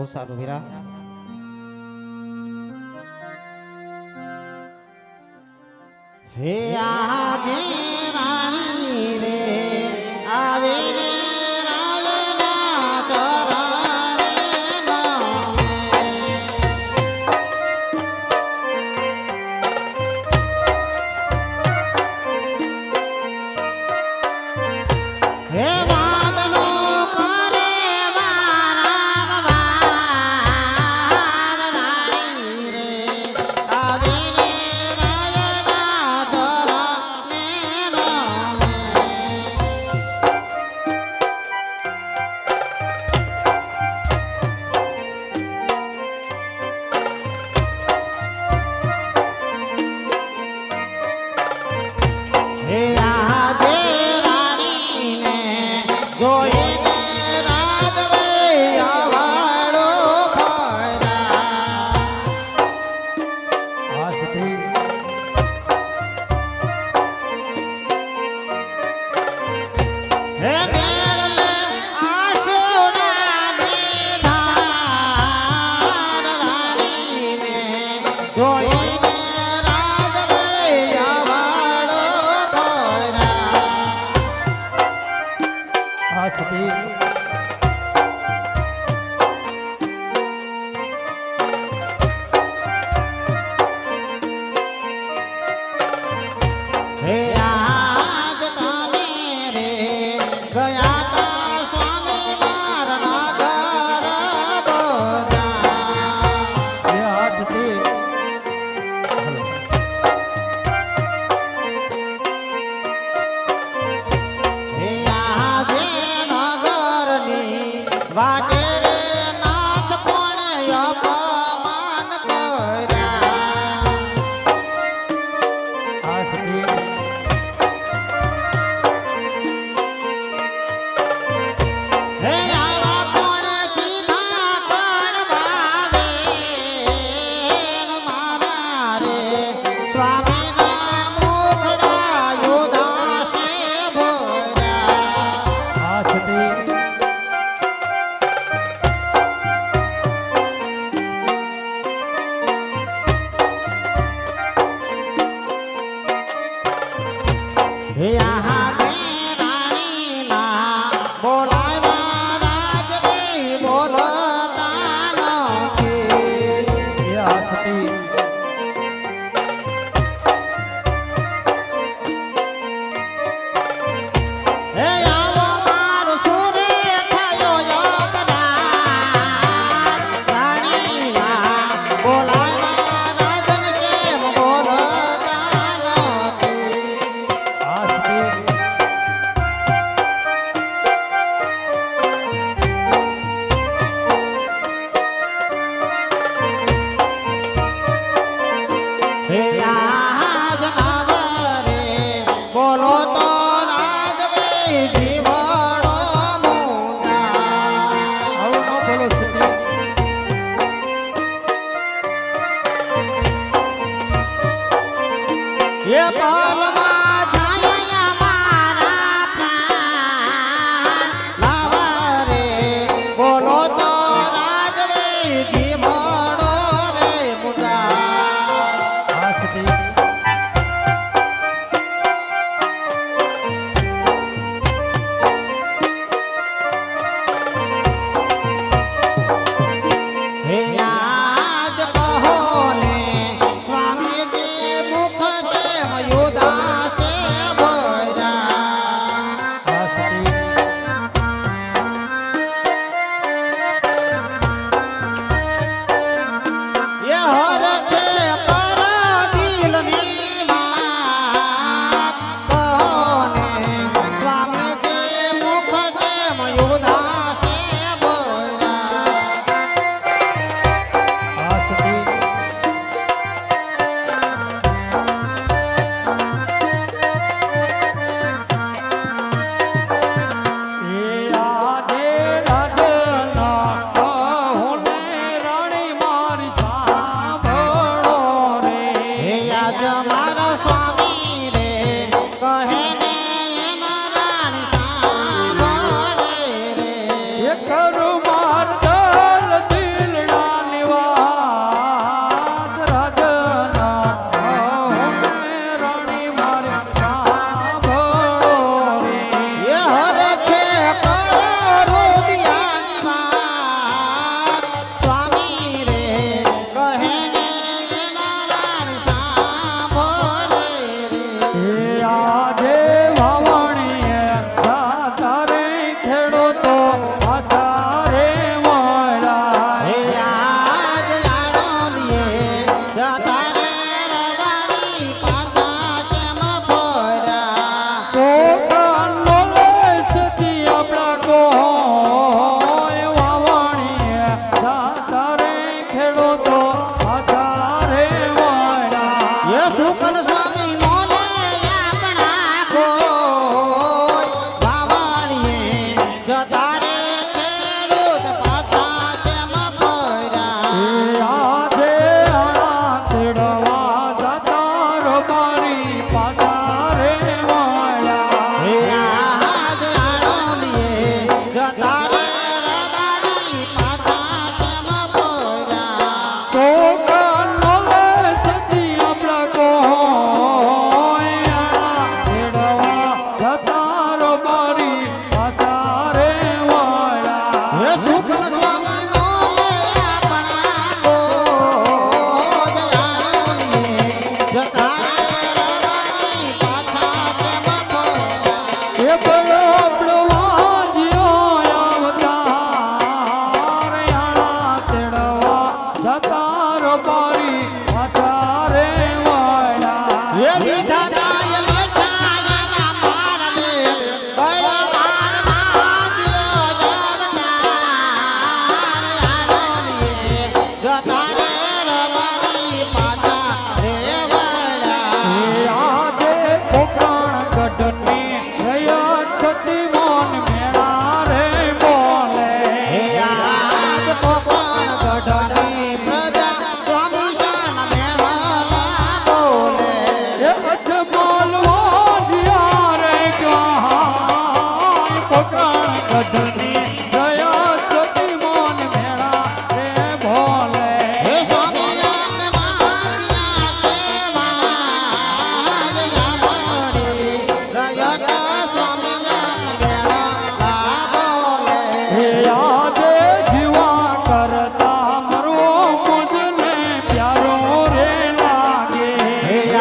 બહુ સારું વીરા હે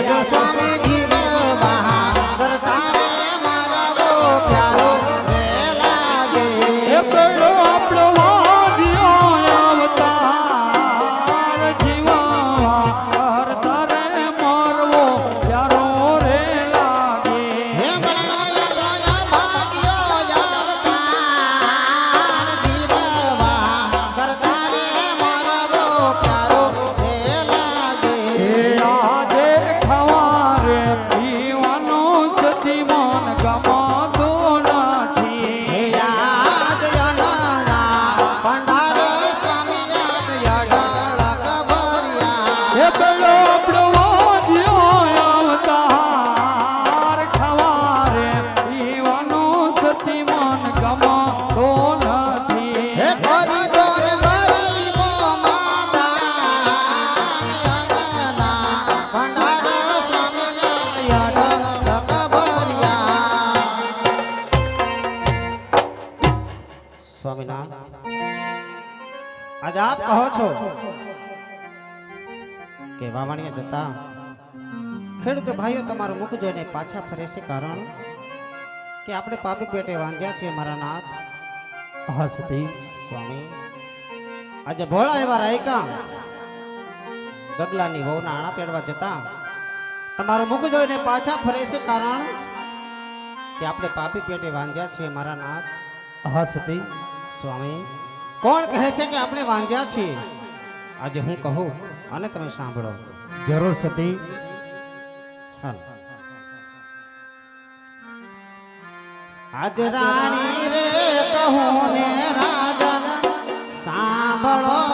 Bragança. વાવણીએ જતા ખેડૂત ભાઈઓ તમારું મુખ જોઈને પાછા ફરે છે કારણ કે આપણે પાપી પેટે વાંધ્યા છીએ મારા નાથ. હસતી. સ્વામી આજે ભોળા એવા રાયકા. ગગલાની વહુના આણા તેડવા જતા તમારું મુખ જોઈને પાછા ફરે છે કારણ કે આપણે પાપી પેટે વાંધ્યા છીએ મારા નાથ. હસતી. સ્વામી કોણ કહે છે કે આપણે વાંધ્યા છીએ? આજે હું કહું અને તમે સાંભળો. જરૂર સતી. હાલ. આજ રાણી રે કહું ને રાજન સાંભળો.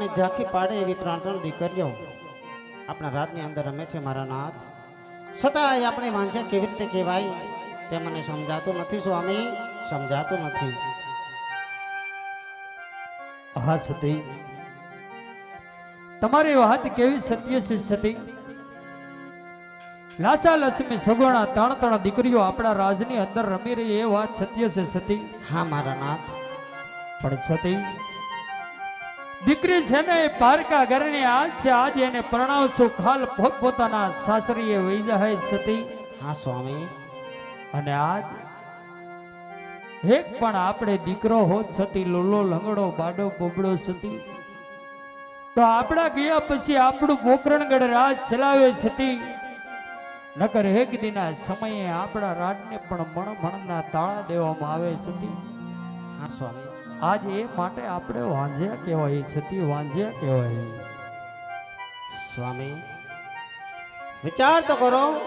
જગદંબાને ઝાંખી પાડે એવી ત્રણ ત્રણ દીકરીઓ આપણા રાજની અંદર રમે છે મારા નાથ. છતાંય આપણે વાંચ્યા કેવી રીતે કહેવાય તે મને સમજાતું નથી સ્વામી. સમજાતું નથી. હા સતી. તમારી વાત કેવી સત્ય છે સતી? લાચા લક્ષ્મી સગુણા ત્રણ ત્રણ દીકરીઓ આપણા રાજની અંદર રમી રહી એ વાત સત્ય છે સતી. હા મારા નાથ. પણ સતી દીકરી છે ને એ પારકા ઘરની આજ છે આજે એને પરણાવશું ખાલ પોતપોતાના સાસરીએ વહી સતી. હા સ્વામી. અને આજ એક પણ આપણે દીકરો હોત સતી લોલો લંગડો બાડો બોબડો સતી. તો આપણા ગયા પછી આપણું પોકરણગઢ રાજ ચલાવે સતી. નકર એક દિના સમયે આપણા રાજને પણ મણ મણના તાળા દેવામાં આવે સતી. હા સ્વામી. આજ એ માટે આપણે વાંજ્યા કહેવાય સતી વાંજ્યા કહેવાય. સ્વામી વિચાર તો કરો.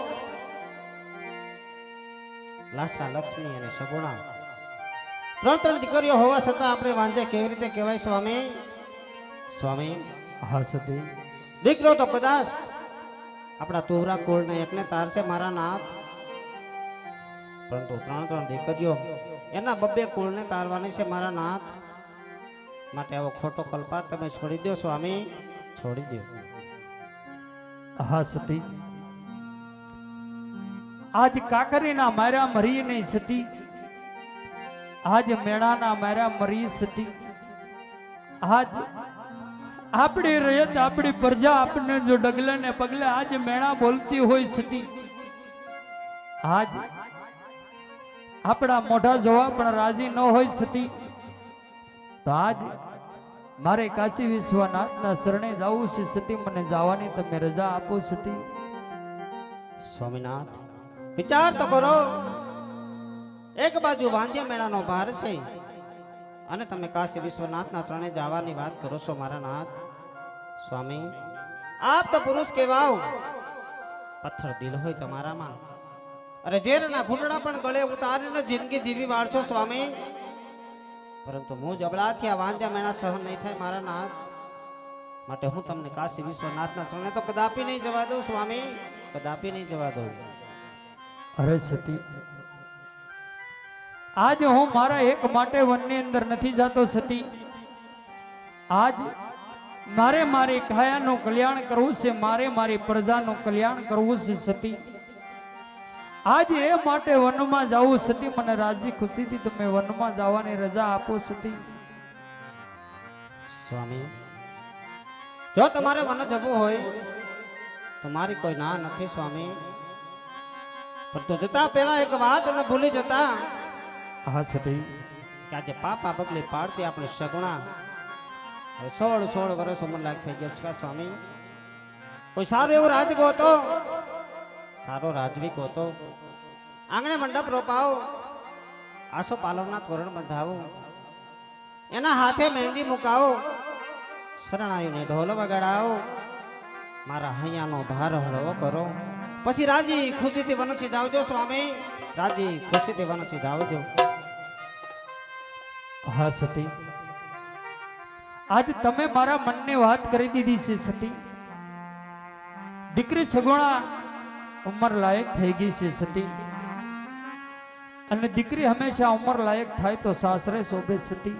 લાસા લક્ષ્મી અને સગુણા. ત્રણ ત્રણ દીકરીઓ હોવા છતાં આપણે વાંજે કેવી રીતે કહેવાય સ્વામી? સ્વામી હા સતી. દીકરો તો કદાચ આપણા તુહરા કુળને એકને તારશે મારા નાથ. પરંતુ ત્રણ ત્રણ દીકરીઓ એના બબ્બે કુળને તારવાની છે મારા નાથ. માટે આવો ખોટો કલ્પાત તમે છોડી દો સ્વામી, છોડી દો હા, સતી. આજ કાકરીના માર્યા મરી નહીં, સતી. આજ મેળાના માર્યા મરી, સતી. આજ આપણી રયત આપણી પ્રજા આપણને જો ડગલે ને પગલે આજ મેળા બોલતી હોય, સતી. આજ આપણા મોઢા જોવા પણ રાજી ન હોય સતી. તો આજ મારે કાશી વિશ્વનાથના શરણે જવું છે સતી. મને જવાની તમે રજા આપો સતી. સ્વામિનાથ, વિચાર તો કરો. એક બાજુ વાંધ્ય મેળાનો ભાર છે અને તમે કાશી વિશ્વનાથના ચરણે જવાની વાત કરો છો, મારા નાથ. સ્વામી, આપ તો પુરુષ કહેવાઓ. પથ્થર દિલ હોય તમારામાં. અરે ઝેરના ઘૂંટડા પણ ગળે ઉતારીને જિંદગી જીવી વાળશો સ્વામી. પરંતુ હું જબડાથી આ વાંધ્ય મેળા સહન નહીં થાય મારા નાથ. માટે હું તમને કાશી વિશ્વનાથના ચરણે તો કદાપી નહીં જવા દઉં સ્વામી. કદાપી નહીં જવા દઉં. અરે સતી, આજ હું મારા એક માટે વનની અંદર નથી જતો સતી. આજ મારે મારી કાયાનું કલ્યાણ કરવું છે, મારે મારી પ્રજાનું કલ્યાણ કરવું છે સતી. આજ એ માટે વનમાં જવું સતી મને રાજી ખુશીથી તમે વનમાં જવાની રજા આપો સતી. સ્વામી જો તમારે વન જવું હોય તો મારી કોઈ ના નથી સ્વામી. પણ તો જતા પહેલા એક વાત ન ભૂલી જતા. હા સતી. કે આજે પાપા બગલી પાડતી આપણે સગુણા. હવે સોળ સોળ વર્ષ ઉંમર લાયક થઈ ગયો છે સ્વામી. કોઈ સારું એવું રાજ ગોતો. સારો રાજવી ગોતો આંગણે મંડપ રોપાવો. આસો પાલવના તોરણ બંધાવો. એના હાથે મહેંદી મુકાવો. શરણાયુને ઢોલ વગાડાવો. મારા હૈયાનો ભાર હળવો કરો. પછી રાજી ખુશીથી વન સીધાવજો સ્વામી. રાજી ખુશીથી વન સીધાવજો. હા, સતી. આજ તમે મારા મનની વાત કરી દીધી છે, સતી. દીકરી સગુણા ઉંમર લાયક થઈ ગઈ છે સતી. અને દીકરી હંમેશા ઉંમર લાયક થાય તો સાસરે શોભે સતી.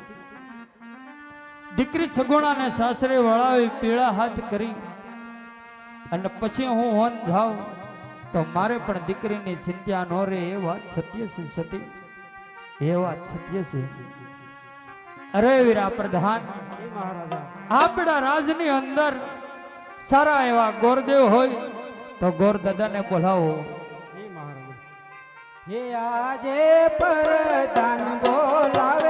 દીકરી સગુણાને સાસરે વળાવી પીળા હાથ કરી. અને પછી હું હોન જાઉં તો મારે પણ દીકરીની ચિંતા ન રહે, એ વાત સત્ય છે સતી. એ વાત સત્ય છે. અરે વીરા પ્રધાન, આપણા રાજની અંદર સારા એવા ગોરદેવ હોય તો ગોર દાદાને બોલાવો. હે આજે પરદાન બોલાવે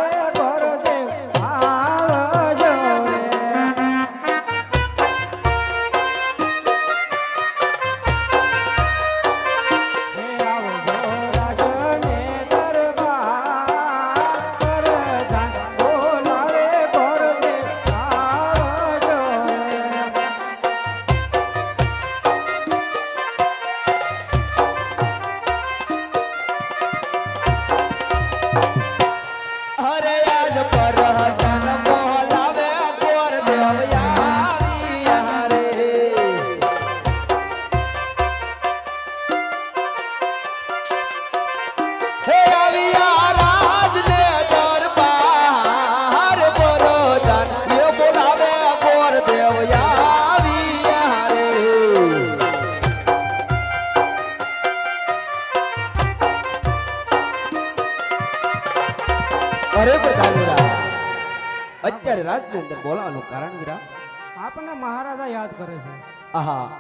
બોલાવાનું આપને મહારાજા યાદ કરે છે. આહા.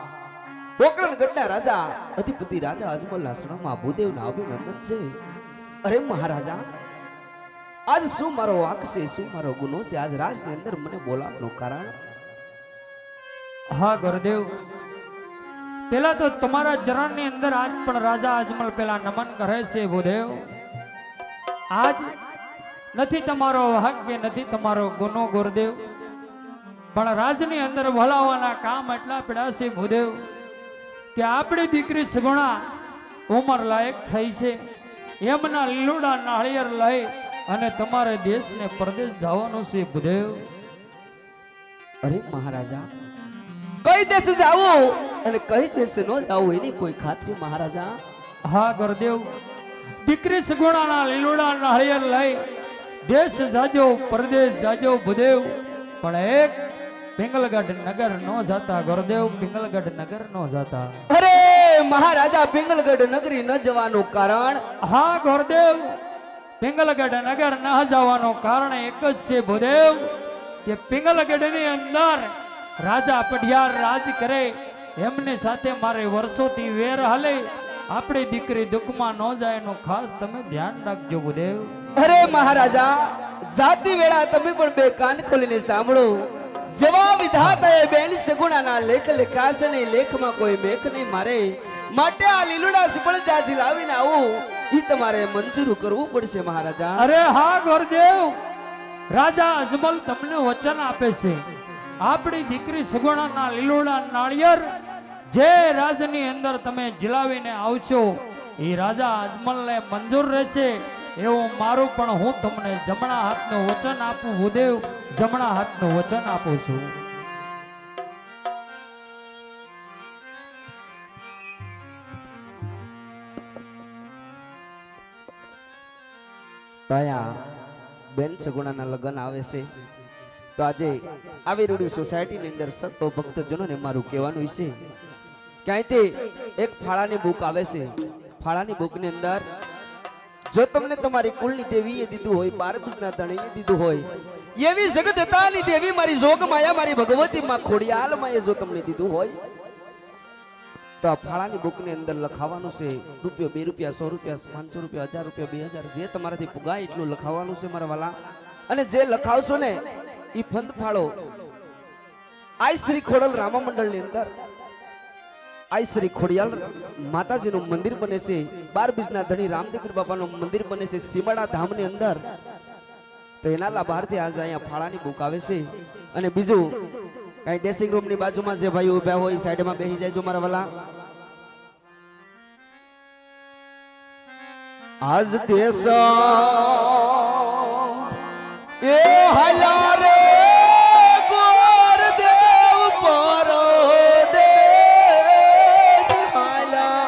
પોકરણ ગઢના રાજા અધિપતિ રાજા અજમલના શરણમાં ભૂદેવના અભિનંદન છે. અરે મહારાજા આજ શું મારો વાક છે શું મારો ગુનો છે? આજ રાજની અંદર મને બોલાવવાનું કારણ? હા ગુરુદેવ. પેલા તો તમારા ચરણની અંદર આજ પણ રાજા અજમલ પેલા નમન કરે છે ભૂદેવ. આજ નથી તમારો હક કે નથી તમારો ગુનો ગુરુદેવ. પણ રાજની અંદર ભલાવાના કામ એટલા પીડાશે ભૂદેવ કે આપણી દીકરી સગુણા ઉંમર લાયક થઈ છે. એમના લીલુડા નાળિયેર લઈ અને તમારે દેશને પરદેશ જવાનું છે ભૂદેવ. અરે મહારાજા કઈ દેશ જાવું અને કઈ દેશ ન જાવું એની કોઈ ખાતરી મહારાજા? હા ગુરુદેવ દીકરી સગુણાના લીલુડા નાળિયેર લઈ દેશ જાજો પરદેશ જાજો ભૂદેવ. પણ એક પિંગલગઢ નગર નો જાતા ગુરુદેવ પિંગલગઢ નગર નો જાતા. અરે મહારાજા પિંગલગઢ નગરી ન જવાનું કારણ? હા ગુરુદેવ પિંગલગઢ નગર ન જવાનું કારણ એક જ છે ભૂદેવ કે પિંગલગઢની અંદર રાજા પઢિયાર રાજ કરે એમની સાથે મારે વર્ષોથી વેર હાલે. આપણી દીકરી દુઃખમાં ન જાય એનું ખાસ તમે ધ્યાન રાખજો ભૂદેવ. અરે મહારાજા જાતિ વેળા તમે પણ બે કાન ખોલીને સાંભળો. જેવા વિધાતાએ બેન સગુણાના લેખ લખ્યા નહીં લેખમાં કોઈ મેખ નહીં મારે. માટે આ લીલુડા સિપળ જાજી લાવીને આવું. ઈ તમારે મંજૂર કરવું પડશે, મહારાજા. અરે હા, ગુરુદેવ. રાજા અજમલ તમને વચન આપે છે. આપણી દીકરી સગુણાના લીલુડા નાળિયેર જે રાજની અંદર તમે જીલાવીને આવશો, એ રાજા અજમલને મંજૂર રહેશે. એવું મારું પણ હું તમને જમણા હાથનું વચન આપું, ઉદેવ જમણા હાથનું વચન આપું છું. તયા બેન સગુણાના લગ્ન આવે છે. તો આજે આવી રૂડી સોસાયટીની અંદર સતો ભક્તજનોને મારું કહેવાનું છે. ક્યાંય તે એક ફાળાની બુક આવે છે. ફાળાની બુકની અંદર જો તમને તમારી કુળની દેવીએ દીધું હોય બાર બીજના ધણીએ દીધું હોય, એવી જગત હતાની દેવી મારી જોગ માયા, મારી ભગવતી માં ખોડિયાલમાં જો તમને દીધું હોય, તો આ ફાળાની બુકની અંદર લખાવાનું છે, રૂપિયો બે રૂપિયા, સો રૂપિયા, પાંચસો રૂપિયા, હજાર રૂપિયા, બે હજાર, જે તમારાથી પુગાય એટલું લખાવાનું છે મારા વાલા. અને જે લખાવશો ને એ ફંદ ફાળો. આઈ શ્રી ખોડલ રામા મંડળની અંદર. આઈ શ્રી ખોડિયાલ માતાજીનું મંદિર બને છે. બાર બીજના ધણી રામદેવ બાપાનું મંદિર બને છે સીમાડા ધામની અંદર. તો એના લાભાર્થી આજે અહીંયા ફાળાની બુક આવે છે. અને બીજું, કઈ ડ્રેસિંગ રૂમની બાજુમાં જે ભાઈ ઊભા હોય, સાઈડમાં બેસી જાય જો મારા વાલા. આજ દેશ એ હલા હલા